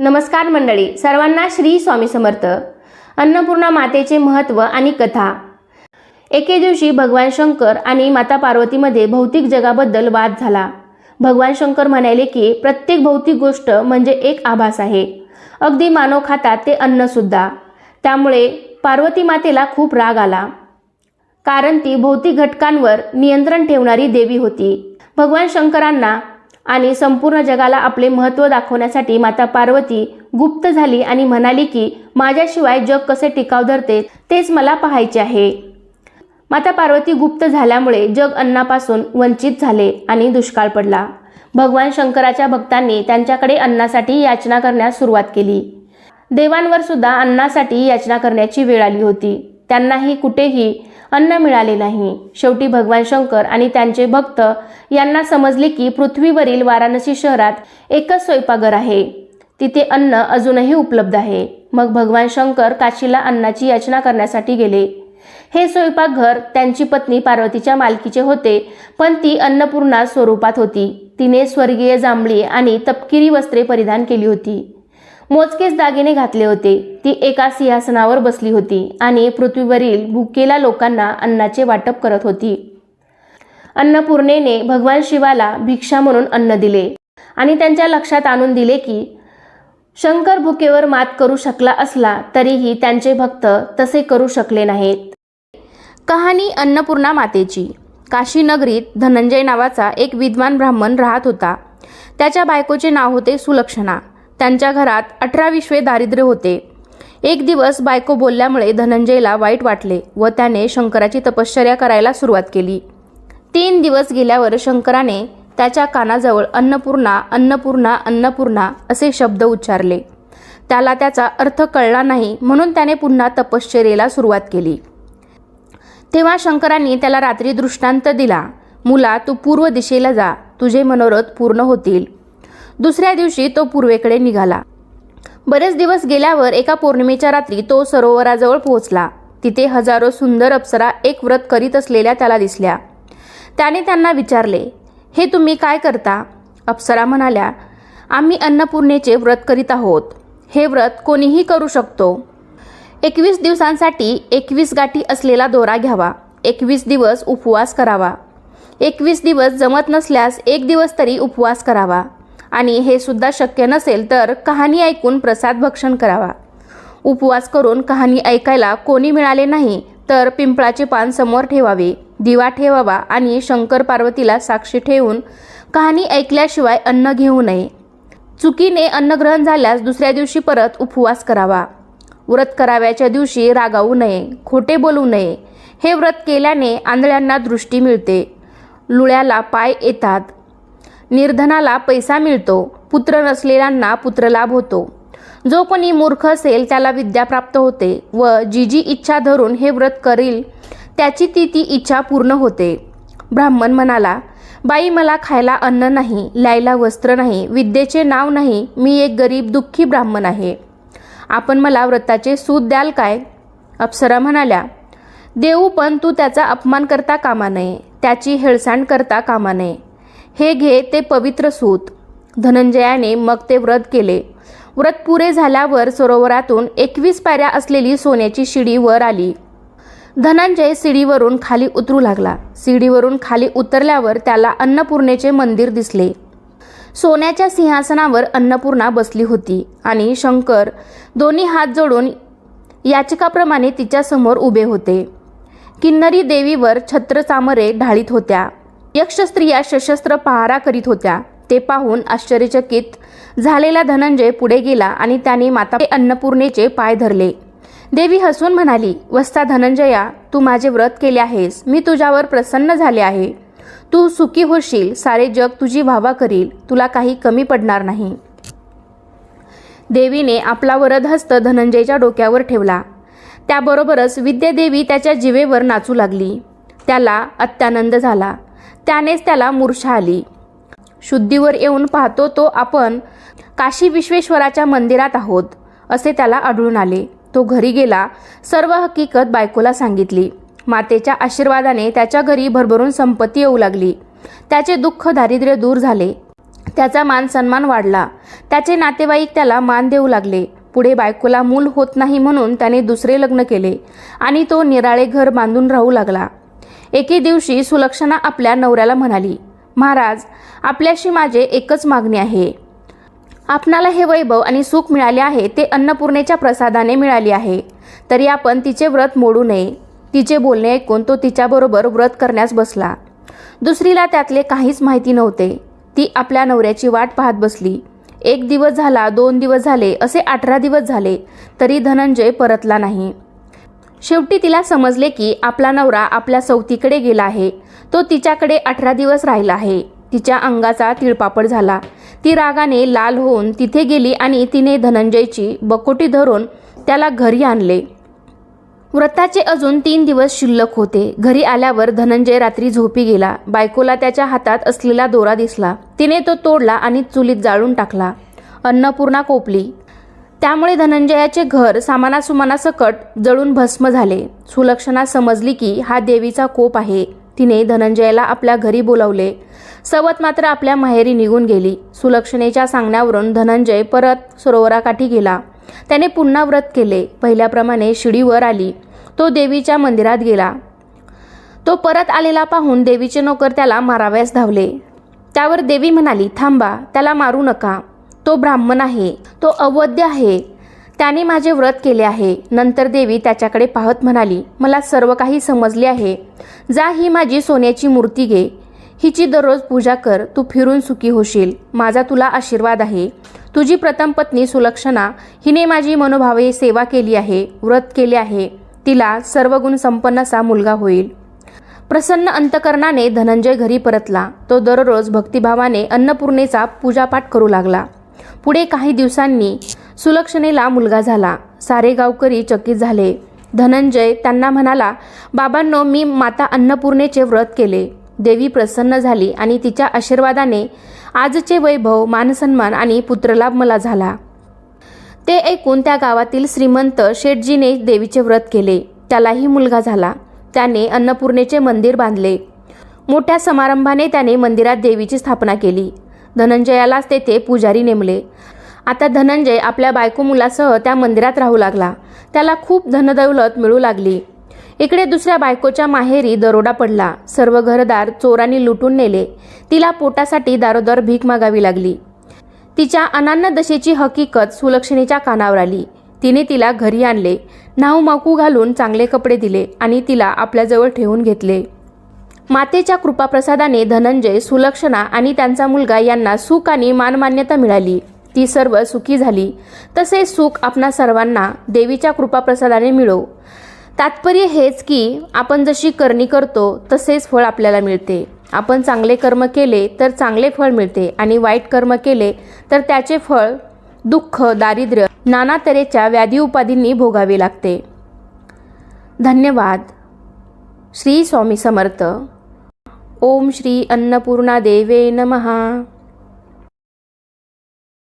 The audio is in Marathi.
नमस्कार मंडळी सर्वांना श्री स्वामी समर्थ. अन्नपूर्णा मातेचे महत्त्व आणि कथा. एके दिवशी भगवान शंकर आणि माता पार्वतीमध्ये भौतिक जगाबद्दल वाद झाला. भगवान शंकर म्हणाले की प्रत्येक भौतिक गोष्ट म्हणजे एक आभास आहे. अगदी मानव खातात ते अन्नसुद्धा त्यामुळे पार्वती मातेला खूप राग आला. कारण ती भौतिक घटकांवर नियंत्रण ठेवणारी देवी होती. भगवान शंकरांना आणि संपूर्ण जगाला आपले महत्त्व दाखवण्यासाठी माता पार्वती गुप्त झाली आणि म्हणाली की माझ्याशिवाय जग कसे टिकाव धरते तेच मला पाहायचे आहे. माता पार्वती गुप्त झाल्यामुळे जग अन्नापासून वंचित झाले आणि दुष्काळ पडला. भगवान शंकराच्या भक्तांनी त्यांच्याकडे अन्नासाठी याचना करण्यास सुरुवात केली. देवांवर सुद्धा अन्नासाठी याचना करण्याची वेळ आली होती. त्यांनाही कुठेही अन्न मिळाले नाही. शेवटी भगवान शंकर आणि त्यांचे भक्त यांना समजले की पृथ्वीवरील वाराणसी शहरात एकच स्वयंपाकघर आहे. तिथे अन्न अजूनही उपलब्ध आहे. मग भगवान शंकर काशीला अन्नाची याचना करण्यासाठी गेले. हे स्वयंपाकघर त्यांची पत्नी पार्वतीच्या मालकीचे होते पण ती अन्नपूर्णा स्वरूपात होती. तिने स्वर्गीय जांभळी आणि तपकिरी वस्त्रे परिधान केली होती. मोजकेच दागिने घातले होते. ती एका सिंहासनावर बसली होती आणि पृथ्वीवरील भुकेला लोकांना अन्नाचे वाटप करत होती. अन्नपूर्णेने भगवान शिवाला भिक्षा म्हणून अन्न दिले आणि त्यांच्या लक्षात आणून दिले की शंकर भुकेवर मात करू शकला असला तरीही त्यांचे भक्त तसे करू शकले नाहीत. कहाणी अन्नपूर्णा मातेची. काशी नगरीत धनंजय नावाचा एक विद्वान ब्राह्मण राहत होता. त्याच्या बायकोचे नाव होते सुलक्षणा. त्यांच्या घरात अठरा विश्वे दारिद्र्य होते. एक दिवस बायको बोलल्यामुळे धनंजयला वाईट वाटले व त्याने शंकराची तपश्चर्या करायला सुरुवात केली. तीन दिवस गेल्यावर शंकराने त्याच्या कानाजवळ अन्नपूर्णा अन्नपूर्णा अन्नपूर्णा असे शब्द उच्चारले. त्याला त्याचा अर्थ कळला नाही म्हणून त्याने पुन्हा तपश्चर्येला सुरुवात केली. तेव्हा शंकरांनी त्याला रात्री दृष्टांत दिला मुला तू पूर्व दिशेला जा. तुझे मनोरथ पूर्ण होतील. दुसऱ्या दिवशी तो पूर्वेकडे निघाला. बरेच दिवस गेल्यावर एका पौर्णिमेच्या रात्री तो सरोवराजवळ पोहोचला. तिथे हजारो सुंदर अप्सरा एक व्रत करीत असलेल्या त्याला दिसल्या. त्याने त्यांना विचारले हे तुम्ही काय करता? अप्सरा म्हणाल्या आम्ही अन्नपूर्णेचे व्रत करीत आहोत. हे व्रत कोणीही करू शकतो. एकवीस दिवसांसाठी एकवीस गाठी असलेला दोरा घ्यावा. एकवीस दिवस उपवास करावा. एकवीस दिवस जमत नसल्यास एक दिवस तरी उपवास करावा. आणि हे सुद्धा शक्य नसेल तर कहाणी ऐकून प्रसाद भक्षण करावा. उपवास करून कहाणी ऐकायला कोणी मिळाले नाही तर पिंपळाचे पान समोर ठेवावे दिवा ठेवावा आणि शंकर पार्वतीला साक्षी ठेवून कहाणी ऐकल्याशिवाय अन्न घेऊ नये. चुकीने अन्नग्रहण झाल्यास दुसऱ्या दिवशी परत उपवास करावा. व्रत कराव्याच्या दिवशी रागावू नये खोटे बोलू नये. हे व्रत केल्याने आंधळ्यांना दृष्टी मिळते. लुळ्याला पाय येतात. निर्धनाला पैसा मिळतो पुत्र नसलेल्यांना पुत्रलाभ होतो. जो कोणी मूर्ख असेल त्याला विद्या प्राप्त होते व जी जी इच्छा धरून हे व्रत करील त्याची ती ती इच्छा पूर्ण होते. ब्राह्मण म्हणाला बाई मला खायला अन्न नाही लायला वस्त्र नाही विद्येचे नाव नाही मी एक गरीब दुःखी ब्राह्मण आहे. आपण मला व्रताचे सूत द्याल काय? अप्सरा म्हणाल्या देऊ पण तू त्याचा अपमान करता कामा नये त्याची हेळसांड करता कामा नये. हे घे ते पवित्र सूत. धनंजयाने मग ते व्रत केले. व्रत पुरे झाल्यावर सरोवरातून एकवीस पायऱ्या असलेली सोन्याची शिडी वर आली. धनंजय शिडीवरून खाली उतरू लागला. शिडीवरून खाली उतरल्यावर त्याला अन्नपूर्णेचे मंदिर दिसले. सोन्याच्या सिंहासनावर अन्नपूर्णा बसली होती आणि शंकर दोन्ही हात जोडून याचिकाप्रमाणे तिच्यासमोर उभे होते. किन्नरी देवीवर छत्र चामरे ढाळीत होत्या. यक्ष स्त्रिया सशस्त्र पहारा करीत होत्या. ते पाहून आश्चर्यचकित झालेला धनंजय पुढे गेला आणि त्याने माता अन्नपूर्णेचे पाय धरले. देवी हसून म्हणाली वस्ता धनंजया तू माझे व्रत केले आहेस. मी तुझ्यावर प्रसन्न झाले आहे. तू सुखी होशील. सारे जग तुझी व्हावा करील. तुला काही कमी पडणार नाही. देवीने आपला वरदहस्त धनंजयच्या डोक्यावर ठेवला. त्याबरोबरच विद्यादेवी त्याच्या जिवेवर नाचू लागली. त्याला अत्यानंद झाला. त्यानेच त्याला मूर्छा आली. शुद्धीवर येऊन पाहतो तो आपण काशी विश्वेश्वराच्या मंदिरात आहोत असे त्याला आढळून आले. तो घरी गेला सर्व हकीकत बायकोला सांगितली. मातेच्या आशीर्वादाने त्याच्या घरी भरभरून संपत्ती येऊ लागली. त्याचे दुःख दारिद्र्य दूर झाले. त्याचा मान सन्मान वाढला. त्याचे नातेवाईक त्याला मान देऊ लागले. पुढे बायकोला मूल होत नाही म्हणून त्याने दुसरे लग्न केले आणि तो निराळे घर बांधून राहू लागला. एके दिवशी सुलक्षणा आपल्या नवऱ्याला म्हणाली महाराज आपल्याशी माझे एकच मागणी आहे. आपणाला हे वैभव आणि सुख मिळाले आहे ते अन्नपूर्णेच्या प्रसादाने मिळाले आहे. तरी आपण तिचे व्रत मोडू नये. तिचे बोलणे ऐकून तो तिच्याबरोबर व्रत करण्यास बसला. दुसरीला त्यातले काहीच माहिती नव्हते. ती आपल्या नवऱ्याची वाट पाहत बसली. एक दिवस झाला दोन दिवस झाले असे अठरा दिवस झाले तरी धनंजय परतला नाही. शेवटी तिला समजले की आपला नवरा आपल्या सौतीकडे गेला आहे. तो तिच्याकडे अठरा दिवस राहिला आहे. तिच्या अंगाचा तिळपापड झाला. ती रागाने लाल होऊन तिथे गेली आणि तिने धनंजयची बकोटी धरून त्याला घरी आणले. व्रताचे अजून तीन दिवस शिल्लक होते. घरी आल्यावर धनंजय रात्री झोपी गेला. बायकोला त्याच्या हातात असलेला दोरा दिसला. तिने तो तोडला आणि चुलीत जाळून टाकला. अन्नपूर्णा कोपली. त्यामुळे धनंजयाचे घर सामानासुमानासकट जळून भस्म झाले. सुलक्षणा समजली की हा देवीचा कोप आहे. तिने धनंजयाला आपल्या घरी बोलावले. सवत मात्र आपल्या माहेरी निघून गेली. सुलक्षणेच्या सांगण्यावरून धनंजय परत सरोवराकाठी गेला. त्याने पुन्हा व्रत केले. पहिल्याप्रमाणे शिडीवर आली. तो देवीच्या मंदिरात गेला. तो परत आलेला पाहून देवीचे नोकर त्याला माराव्यास धावले. त्यावर देवी म्हणाली थांबा त्याला मारू नका. तो ब्राह्मण आहे तो अवध्य आहे. त्याने माझे व्रत केले आहे. नंतर देवी त्याच्याकडे पाहत म्हणाली मला सर्व काही समजले आहे. जा ही माझी सोन्याची मूर्ती घे. हिची दररोज पूजा कर. तू फिरून सुखी होशील. माझा तुला आशीर्वाद आहे. तुझी प्रथम पत्नी सुलक्षणा हिने माझी मनोभावे सेवा केली आहे व्रत केले आहे. तिला सर्व गुण संपन्न असा मुलगा होईल. प्रसन्न अंतकरणाने धनंजय घरी परतला. तो दररोज भक्तिभावाने अन्नपूर्णेचा पूजापाठ करू लागला. पुढे काही दिवसांनी सुलक्षणेला मुलगा झाला. सारे गावकरी चकित झाले. धनंजय त्यांना म्हणाला बाबांनो मी माता अन्नपूर्णेचे व्रत केले. देवी प्रसन्न झाली आणि तिच्या आशीर्वादाने आजचे वैभव मानसन्मान आणि पुत्रलाभ मला झाला ते ऐकून त्या गावातील श्रीमंत शेठजीने देवीचे व्रत केले. त्यालाही मुलगा झाला. त्याने अन्नपूर्णेचे मंदिर बांधले. मोठ्या समारंभाने त्याने मंदिरात देवीची स्थापना केली. धनंजयालाच तेथे पुजारी नेमले. आता धनंजय आपल्या बायको मुलासह त्या मंदिरात राहू लागला. त्याला खूप धनदौलत मिळू लागली. इकडे दुसऱ्या बायकोच्या माहेरी दरोडा पडला. सर्व घरदार चोरांनी लुटून नेले. तिला पोटासाठी दारोदार भीक मागावी लागली. तिच्या अनान्न दशेची हकीकत सुलक्षणीच्या कानावर आली. तिने तिला घरी आणले. नाव माकू घालून चांगले कपडे दिले आणि तिला आपल्याजवळ ठेवून घेतले. मातेच्या कृपाप्रसादाने धनंजय सुलक्षणा आणि त्यांचा मुलगा यांना सुख आणि मानमान्यता मिळाली. ती सर्व सुखी झाली. तसेच सुख आपणा सर्वांना देवीच्या कृपाप्रसादाने मिळो. तात्पर्य हेच की आपण जशी करणी करतो तसेच फळ आपल्याला मिळते. आपण चांगले कर्म केले तर चांगले फळ मिळते आणि वाईट कर्म केले तर त्याचे फळ दुःख दारिद्र्य नाना तऱ्हेच्या व्याधी उपाधींनी भोगावे लागते. धन्यवाद. श्री स्वामी समर्थ. ओम श्री अन्नपूर्णा देवे नमहा